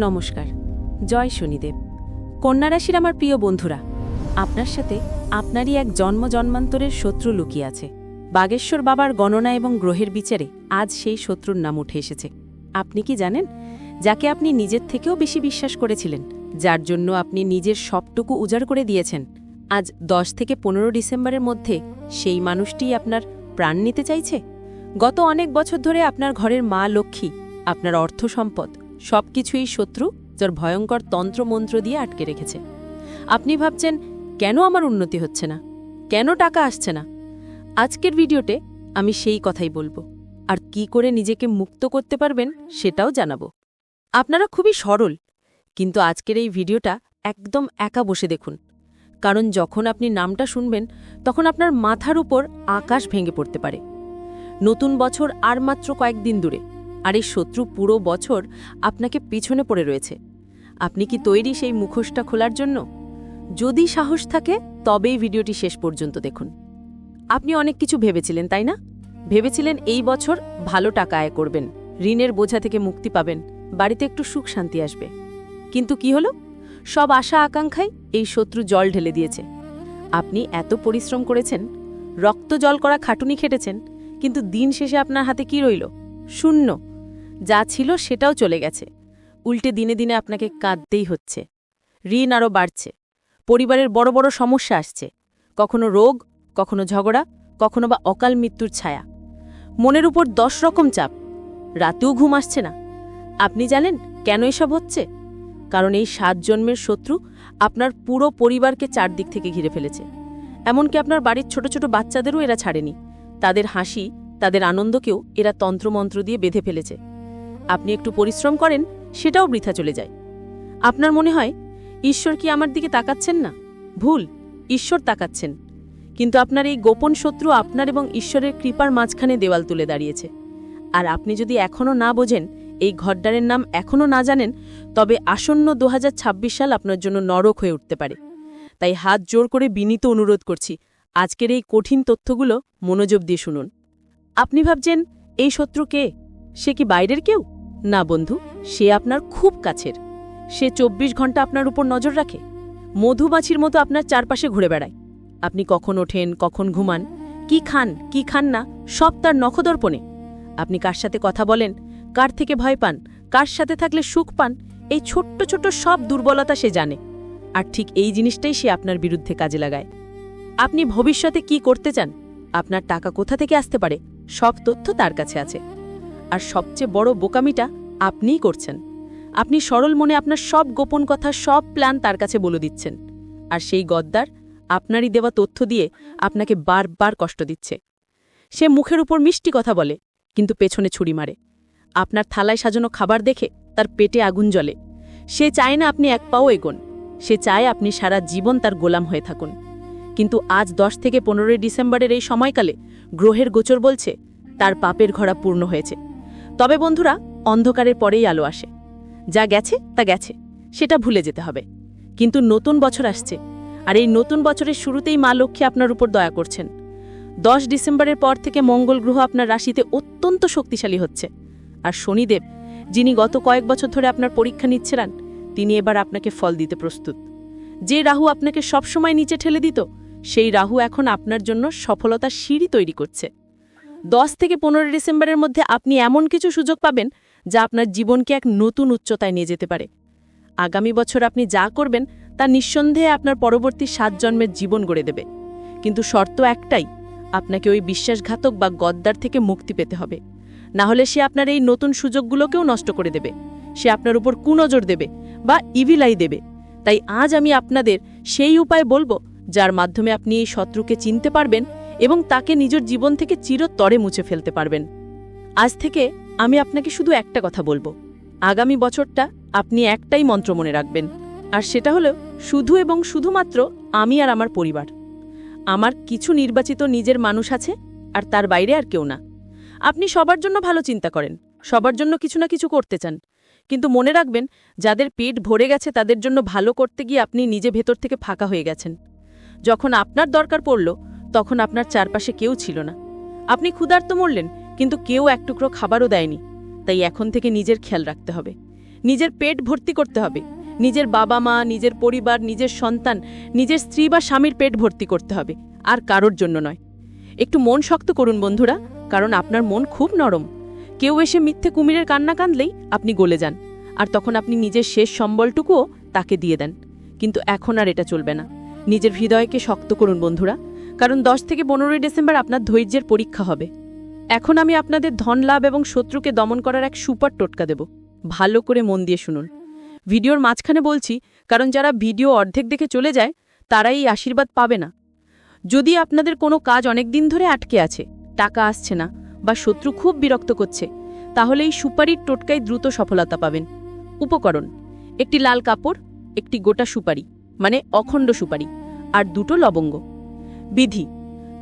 নমস্কার, জয় শনিদেব। কন্যা রাশির আমার প্রিয় বন্ধুরা, আপনার সাথে আপনারই এক জন্ম জন্মান্তরের শত্রু লুকিয়ে আছে। বাগেশ্বর বাবার গণনা এবং গ্রহের বিচারে আজ সেই শত্রুর নাম উঠে এসেছে। আপনি কি জানেন? যাকে আপনি নিজের থেকেও বেশি বিশ্বাস করেছিলেন, যার জন্য আপনি নিজের সবটুকু উজাড় করে দিয়েছেন। আজ দশ থেকে পনেরো ডিসেম্বরের মধ্যে সেই মানুষটিই আপনার প্রাণ নিতে চাইছে? গত অনেক বছর ধরে আপনার ঘরের মা লক্ষ্মী, আপনার অর্থ সম্পদ সবকিছুই শত্রু যার ভয়ঙ্কর তন্ত্রমন্ত্র দিয়ে আটকে রেখেছে। আপনি ভাবছেন, কেন আমার উন্নতি হচ্ছে না? কেন টাকা আসছে না? আজকের ভিডিওতে আমি সেই কথাই বলব। আর কি করে নিজেকে মুক্ত করতে পারবেন সেটাও জানাব। আপনারা খুবই সরল, কিন্তু আজকের এই ভিডিওটা একদম একা বসে দেখুন। কারণ যখন আপনি নামটা শুনবেন, তখন আপনার মাথার উপর আকাশ ভেঙে পড়তে পারে। নতুন বছর আর মাত্র কয়েকদিন দূরে। আর এই শত্রু পুরো বছর আপনাকে পিছনে পড়ে রয়েছে। আপনি কি তৈরি সেই মুখোশটা খোলার জন্য? যদি সাহস থাকে, তবেই ভিডিওটি শেষ পর্যন্ত দেখুন। আপনি অনেক কিছু ভেবেছিলেন, তাই না? ভেবেছিলেন এই বছর ভালো টাকা আয় করবেন, ঋণের বোঝা থেকে মুক্তি পাবেন, বাড়িতে একটু সুখ শান্তি আসবে। কিন্তু কি হলো? সব আশা আকাঙ্ক্ষায় এই শত্রু জল ঢেলে দিয়েছে। আপনি এত পরিশ্রম করেছেন, রক্ত জল করা খাটুনি খেটেছেন, কিন্তু দিন শেষে আপনার হাতে কি রইল? শূন্য। যা ছিল সেটাও চলে গেছে। উল্টে দিনে দিনে আপনাকে কাঁদতেই হচ্ছে। ঋণ আরও বাড়ছে। পরিবারের বড় বড় সমস্যা আসছে। কখনো রোগ, কখনো ঝগড়া, কখনো বা অকাল মৃত্যুর ছায়া। মনের উপর দশ রকম চাপ। রাতেও ঘুম আসছে না। আপনি জানেন কেন এসব হচ্ছে? কারণ এই সাত জন্মের শত্রু আপনার পুরো পরিবারকে চারদিক থেকে ঘিরে ফেলেছে। এমনকি আপনার বাড়ির ছোট ছোট বাচ্চাদেরও এরা ছাড়েনি। তাদের হাসি, তাদের আনন্দকেও এরা তন্ত্রমন্ত্র দিয়ে বেঁধে ফেলেছে। আপনি একটু পরিশ্রম করেন, সেটাও বৃথা চলে যায়। আপনার মনে হয়, ঈশ্বর কি আমার দিকে তাকাচ্ছেন না? ভুল, ঈশ্বর তাকাচ্ছেন। কিন্তু আপনার এই গোপন শত্রু আপনার এবং ঈশ্বরের কৃপার মাঝখানে দেওয়াল তুলে দাঁড়িয়েছে। আর আপনি যদি এখনও না বোঝেন, এই ঘরডারের নাম এখনও না জানেন, তবে আসন্ন দু হাজার ছাব্বিশ সাল আপনার জন্য নরক হয়ে উঠতে পারে। তাই হাত জোর করে বিনীত অনুরোধ করছি, আজকের এই কঠিন তথ্যগুলো মনোযোগ দিয়ে শুনুন। আপনি ভাবছেন, এই শত্রু কে? সে কি বাইরের কেউ? না বন্ধু, সে আপনার খুব কাছের। সে ২৪ ঘণ্টা আপনার উপর নজর রাখে। মধুমাছির মতো আপনার চারপাশে ঘুরে বেড়ায়। আপনি কখন ওঠেন, কখন ঘুমান, কি খান কি খান না, সব তার নখদর্পণে। আপনি কার সাথে কথা বলেন, কার থেকে ভয় পান, কার সাথে থাকলে সুখ পান, এই ছোট্ট ছোট্ট সব দুর্বলতা সে জানে। আর ঠিক এই জিনিসটাই সে আপনার বিরুদ্ধে কাজে লাগায়। আপনি ভবিষ্যতে কি করতে চান? আপনার টাকা কোথা থেকে আসতে পারে? সব তথ্য তার কাছে আছে। আর সবচেয়ে বড় বোকামিটা আপনিই করছেন। আপনি সরল মনে আপনার সব গোপন কথা, সব প্ল্যান তার কাছে বলে দিচ্ছেন। আর সেই গদ্দার আপনারই দেওয়া তথ্য দিয়ে আপনাকে বারবার কষ্ট দিচ্ছে। সে মুখের উপর মিষ্টি কথা বলে, কিন্তু পেছনে ছুরি মারে। আপনার থালায় সাজানো খাবার দেখে তার পেটে আগুন জ্বলে। সে চায় না আপনি এক পাও এগোন। সে চায় আপনি সারা জীবন তার গোলাম হয়ে থাকুন। কিন্তু আজ দশ থেকে পনেরোই ডিসেম্বরের এই সময়কালে গ্রহের গোচর বলছে, তার পাপের ঘোড়া পূর্ণ হয়েছে। তবে বন্ধুরা, অন্ধকারের পরেই আলো আসে। যা গেছে, তা গেছে। সেটা ভুলে যেতে হবে। কিন্তু নতুন বছর আসছে, আর এই নতুন বছরের শুরুতেই মা লক্ষ্মী আপনার উপর দয়া করছেন। দশ ডিসেম্বরের পর থেকে মঙ্গল গ্রহ আপনার রাশিতে অত্যন্ত শক্তিশালী হচ্ছে। আর শনিদেব, যিনি গত কয়েক বছর ধরে আপনার পরীক্ষা নিচ্ছিলেন, তিনি এবার আপনাকে ফল দিতে প্রস্তুত। যে রাহু আপনাকে সবসময় নিচে ঠেলে দিত, সেই রাহু এখন আপনার জন্য সফলতার সিঁড়ি তৈরি করছে। দশ থেকে পনেরো ডিসেম্বরের মধ্যে আপনি এমন কিছু সুযোগ পাবেন যা আপনার জীবনকে এক নতুন উচ্চতায় নিয়ে যেতে পারে। আগামী বছর আপনি যা করবেন, তা নিঃসন্দেহে আপনার পরবর্তী সাত জন্মের জীবন গড়ে দেবে। কিন্তু শর্ত একটাই, আপনাকে ওই বিশ্বাসঘাতক বা গদ্দার থেকে মুক্তি পেতে হবে। না হলে সে আপনার এই নতুন সুযোগগুলোকেও নষ্ট করে দেবে। সে আপনার উপর কুনজর দেবে বা ইভিলাই দেবে। তাই আজ আমি আপনাদের সেই উপায় বলব, যার মাধ্যমে আপনি এই শত্রুকে চিনতে পারবেন এবং তাকে নিজের জীবন থেকে চিরতরে মুছে ফেলতে পারবেন। আজ থেকে আমি আপনাকে শুধু একটা কথা বলব। আগামী বছরটা আপনি একটাই মন্ত্র মনে রাখবেন। আর সেটা হলো, শুধু এবং শুধুমাত্র আমি আর আমার পরিবার। আমার কিছু নির্বাচিত নিজের মানুষ আছে, আর তার বাইরে আর কেউ না। আপনি সবার জন্য ভালো চিন্তা করেন, সবার জন্য কিছু না কিছু করতে চান। কিন্তু মনে রাখবেন, যাদের পেট ভরে গেছে তাদের জন্য ভালো করতে গিয়ে আপনি নিজে ভেতর থেকে ফাঁকা হয়ে গেছেন। যখন আপনার দরকার পড়ল তখন আপনার চারপাশে কেউ ছিল না। আপনি ক্ষুধার্ত মরলেন, কিন্তু কেউ এক টুকরো খাবারও দেয়নি। তাই এখন থেকে নিজের খেয়াল রাখতে হবে। নিজের পেট ভর্তি করতে হবে। নিজের বাবা মা, নিজের পরিবার, নিজের সন্তান, নিজের স্ত্রী বা স্বামীর পেট ভর্তি করতে হবে। আর কারোর জন্য নয়। একটু মন শক্ত করুন বন্ধুরা, কারণ আপনার মন খুব নরম। কেউ এসে মিথ্যে কুমিরের কান্না কাঁদলেই আপনি গলে যান। আর তখন আপনি নিজের শেষ সম্বলটুকুও তাকে দিয়ে দেন। কিন্তু এখন আর এটা চলবে না। নিজের হৃদয়কে শক্ত করুন বন্ধুরা। কারণ দশ থেকে পনেরোই ডিসেম্বর আপনার ধৈর্যের পরীক্ষা হবে। এখন আমি আপনাদের ধন লাভ এবং শত্রুকে দমন করার এক সুপার টোটকা দেব। ভালো করে মন দিয়ে শুনুন। ভিডিওর মাঝখানে বলছি, কারণ যারা ভিডিও অর্ধেক দেখে চলে যায়, তারাই এই আশীর্বাদ পাবে না। যদি আপনাদের কোনো কাজ অনেক দিন ধরে আটকে আছে, টাকা আসছে না বা শত্রু খুব বিরক্ত করছে, তাহলে এই সুপারির টোটকায় দ্রুত সফলতা পাবেন। উপকরণ, একটি লাল কাপড়, একটি গোটা সুপারি মানে অখণ্ড সুপারি, আর দুটো লবঙ্গ। বিধি।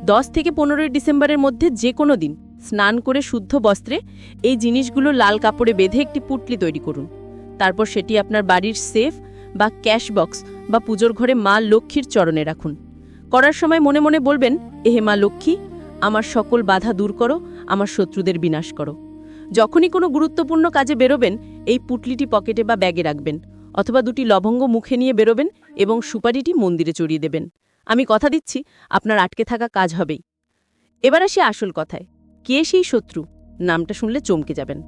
দশ থেকে পনেরোই ডিসেম্বরের মধ্যে যে কোনো দিন স্নান করে শুদ্ধ বস্ত্রে এই জিনিসগুলো লাল কাপড়ে বেঁধে একটি পুটলি তৈরি করুন। তারপর সেটি আপনার বাড়ির সেফ বা ক্যাশ বক্স বা পুজোর ঘরে মা লক্ষ্মীর চরণে রাখুন। করার সময় মনে মনে বলবেন, এহে মা লক্ষ্মী, আমার সকল বাধা দূর করো, আমার শত্রুদের বিনাশ করো। যখনই কোনো গুরুত্বপূর্ণ কাজে বেরোবেন, এই পুটলিটি পকেটে বা ব্যাগে রাখবেন অথবা দুটি লবঙ্গ মুখে নিয়ে বেরোবেন এবং সুপারিটি মন্দিরে চড়িয়ে দেবেন। আমি কথা দিচ্ছি, আপনার আটকে থাকা কাজ হবেই। এবার আসি আসল কথায়। কে সেই শত্রু? নামটা শুনলে চমকে যাবেন।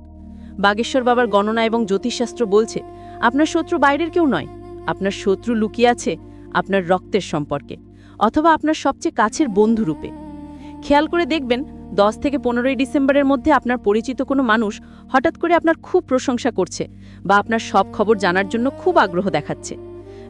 বাগেশ্বর বাবার গণনা এবং জ্যোতিষশাস্ত্র বলছে, আপনার শত্রু বাইরের কেউ নয়। আপনার শত্রু লুকিয়ে আছে আপনার রক্তের সম্পর্কে, অথবা আপনার সবচেয়ে কাছের বন্ধু রূপে। খেয়াল করে দেখবেন, দশ থেকে পনেরোই ডিসেম্বরের মধ্যে আপনার পরিচিত কোনো মানুষ হঠাৎ করে আপনার খুব প্রশংসা করছে বা আপনার সব খবর জানার জন্য খুব আগ্রহ দেখাচ্ছে।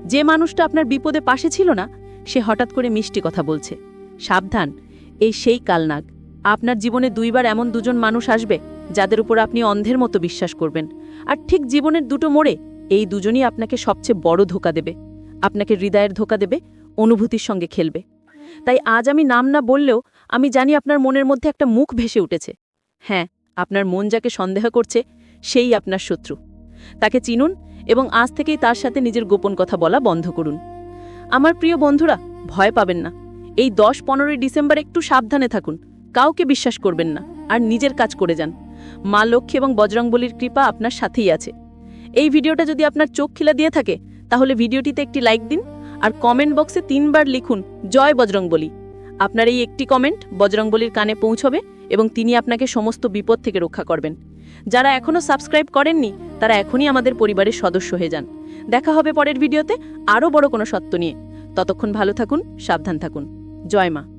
যে মানুষটা আপনার বিপদে পাশে ছিল না সে হঠাৎ করে মিষ্টি কথা বলছে। সাবধান, এই সেই কালনাগ। আপনার জীবনে দুইবার এমন দুজন মানুষ আসবে, যাদের উপর আপনি অন্ধের মতো বিশ্বাস করবেন। আর ঠিক জীবনের দুটো মোড়ে এই দুজনই আপনাকে সবচেয়ে বড় ধোকা দেবে। আপনাকে হৃদয়ের ধোকা দেবে, অনুভূতির সঙ্গে খেলবে। তাই আজ আমি নাম না বললেও আমি জানি আপনার মনের মধ্যে একটা মুখ ভেসে উঠেছে। হ্যাঁ আপনার মন যাকে সন্দেহ করছে, সেই আপনার শত্রু। তাকে চিনুন এবং আজ থেকেই তার সাথে নিজের গোপন কথা বলা বন্ধ করুন। আমার প্রিয় বন্ধুরা, ভয় পাবেন না। এই দশ পনেরোই ডিসেম্বর একটু সাবধানে থাকুন। কাউকে বিশ্বাস করবেন না। আর নিজের কাজ করে যান। মা লক্ষ্মী এবং বজরংবলির কৃপা আপনার সাথেই আছে। এই ভিডিওটা যদি আপনার চোখ খিলা দিয়ে থাকে, তাহলে ভিডিওটিতে একটি লাইক দিন আর কমেন্ট বক্সে তিনবার লিখুন, জয় বজরংবলী। আপনার এই একটি কমেন্ট বজরংবলির কানে পৌঁছবে এবং তিনি আপনাকে সমস্ত বিপদ থেকে রক্ষা করবেন। যারা এখনও সাবস্ক্রাইব করেননি, তারা এখনই আমাদের পরিবারের সদস্য হয়ে যান। দেখা হবে পরের ভিডিওতে আরও বড় কোনো সত্য নিয়ে। ততক্ষণ ভালো থাকুন, সাবধান থাকুন। জয় মা।